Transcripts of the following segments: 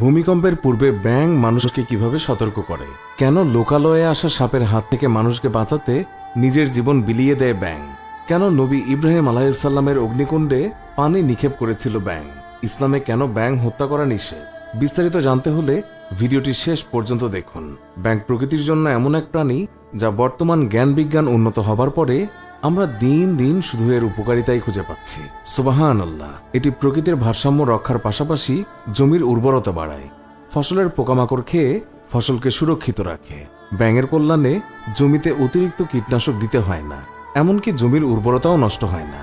ভূমিকম্পের পূর্বে ব্যাং মানুষকে কীভাবে সতর্ক করে? কেন লোকালয়ে আসা সাপের হাত থেকে মানুষকে বাঁচাতে নিজের জীবন বিলিয়ে দেয় ব্যাং কেন নবী ইব্রাহিম আলাহিসাল্লামের অগ্নিকুণ্ডে পানি নিক্ষেপ করেছিল ব্যাং ইসলামে কেন ব্যাং হত্যা করা নিষেধ? বিস্তারিত জানতে হলে ভিডিওটি শেষ পর্যন্ত দেখুন। ব্যাং প্রকৃতির জন্য এমন এক প্রাণী যা বর্তমান জ্ঞান বিজ্ঞান উন্নত হবার পরে আমরা দিন দিন শুধু এর উপকারিতাই খুঁজে পাচ্ছি। সুবাহান আল্লাহ এটি প্রকৃতির ভারসাম্য রক্ষার পাশাপাশি জমির উর্বরতা বাড়ায়। ফসলের পোকামাকড় খেয়ে ফসলকে সুরক্ষিত রাখে। ব্যাঙের কল্যাণে জমিতে অতিরিক্ত কীটনাশক দিতে হয় না, এমনকি জমির উর্বরতাও নষ্ট হয় না।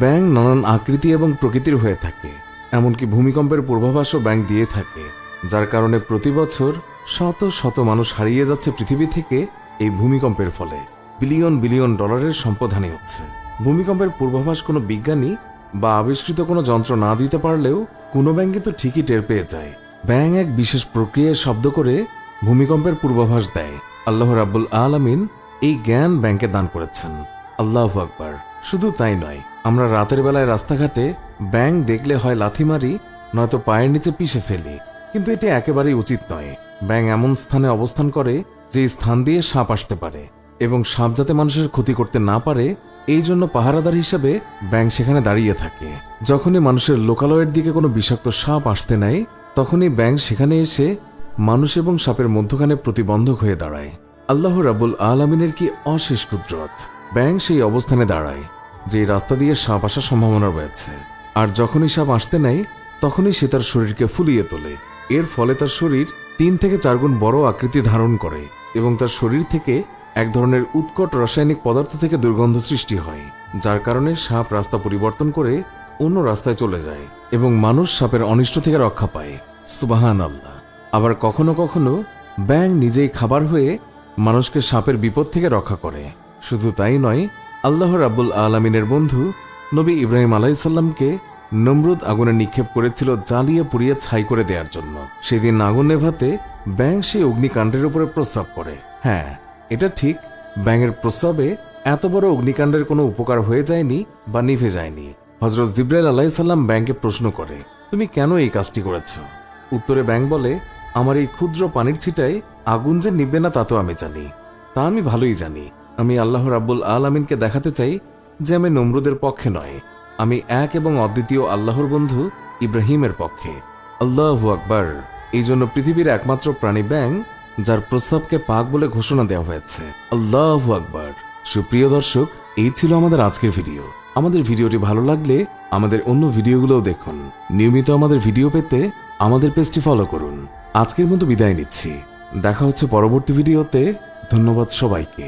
ব্যাং নানান আকৃতি এবং প্রকৃতির হয়ে থাকে, এমনকি ভূমিকম্পের পূর্বাভাসও ব্যাংক দিয়ে থাকে, যার কারণে প্রতি বছর শত শত মানুষ হারিয়ে যাচ্ছে পৃথিবী থেকে এই ভূমিকম্পের ফলে। বিলিয়ন বিলিয়ন ডলারের সম্পদ হানি হচ্ছে। ভূমিকম্পের পূর্বাভাস কোনো বিজ্ঞানী বা আবিষ্কৃত কোনো যন্ত্র না দিতে পারলেও কোনো ব্যাংকে তো ঠিকই টের পেয়ে যায়। ব্যাং এক বিশেষ প্রক্রিয়ায় শব্দ করে ভূমিকম্পের পূর্বাভাস দেয়। আল্লাহ রাব্বুল আলামিন এই জ্ঞান ব্যাংকে দান করেছেন। আল্লাহ আকবার। শুধু তাই নয়, আমরা রাতের বেলায় রাস্তাঘাটে ব্যাং দেখলে হয় লাথি মারি, নয়তো পায়ের নিচে পিষে ফেলি। কিন্তু এটি একেবারেই উচিত নয়। ব্যাং এমন স্থানে অবস্থান করে যে স্থান দিয়ে সাপ আসতে পারে। এবং সাপ যাতে মানুষের ক্ষতি করতে না পারে, এই জন্য পাহারাদার হিসেবে ব্যাং সেখানে দাঁড়িয়ে থাকে। যখনই মানুষের লোকালয়ের দিকে কোনো বিষাক্ত সাপ আসতে নেয়, তখনই ব্যাং সেখানে এসে মানুষ এবং সাপের মধ্যখানে প্রতিবন্ধক হয়ে দাঁড়ায়। আল্লাহ রাবুল আলমিনের কি অশেষ কুদরত। ব্যাং সেই অবস্থানে দাঁড়ায় যে রাস্তা দিয়ে সাপ আসার সম্ভাবনা রয়েছে। আর যখনই সাপ আসতে নেয়, তখনই সে তার শরীরকে ফুলিয়ে তোলে। এর ফলে তার শরীর তিন থেকে চার গুণ বড় আকৃতি ধারণ করে এবং তার শরীর থেকে এক ধরনের উৎকট রাসায়নিক পদার্থ থেকে দুর্গন্ধ সৃষ্টি হয়, যার কারণে সাপ রাস্তা পরিবর্তন করে অন্য রাস্তায় চলে যায় এবং মানুষ সাপের অনিষ্ট থেকে রক্ষা পায়। সুবাহান আল্লাহ আবার কখনো কখনো ব্যাং নিজেই খাবার হয়ে মানুষকে সাপের বিপদ থেকে রক্ষা করে। শুধু তাই নয়, আল্লাহ রাব্বুল আলমিনের বন্ধু নবী ইব্রাহিম আলাইসাল্লামকে নমরুদ আগুনে নিক্ষেপ করেছিল জ্বালিয়ে পুড়িয়ে ছাই করে দেওয়ার জন্য। সেদিন আগুন নেভাতে ব্যাং সেই অগ্নিকাণ্ডের উপরে প্রস্রাব করে। হ্যাঁ এটা ঠিক, ব্যাঙের প্রস্রাবে এত বড় অগ্নিকাণ্ডের কোনো উপকার হয়ে যায়নি বা নিভে যায়নি। হজরত জিব্রাইল আলাইসাল্লাম ব্যাংকে প্রশ্ন করে, তুমি কেন এই কাজটি করেছ? উত্তরে ব্যাং বলে, আমার এই ক্ষুদ্র পানির ছিটায় আগুন যে নিবে না তা তো আমি জানি। তা আমি ভালোই জানি। আমি আল্লাহ রাব্বুল আলমিনকে দেখাতে চাই যে আমি নমরুদের পক্ষে নয়। আমি এক এবং অদ্বিতীয় আল্লাহর বন্ধু ইব্রাহিমের পক্ষে। আল্লাহ আকবার। এই জন্য পৃথিবীর একমাত্র প্রাণী ব্যাং যার প্রস্তাবকে পাক বলে ঘোষণা দেওয়া হয়েছে। আল্লাহ আকবার। সুপ্রিয় দর্শক, এই ছিল আমাদের আজকের ভিডিও। আমাদের ভিডিওটি ভালো লাগলে আমাদের অন্য ভিডিওগুলোও দেখুন। নিয়মিত আমাদের ভিডিও পেতে আমাদের পেজটি ফলো করুন। আজকের মতো বিদায় নিচ্ছি। দেখা হচ্ছে পরবর্তী ভিডিওতে। ধন্যবাদ সবাইকে।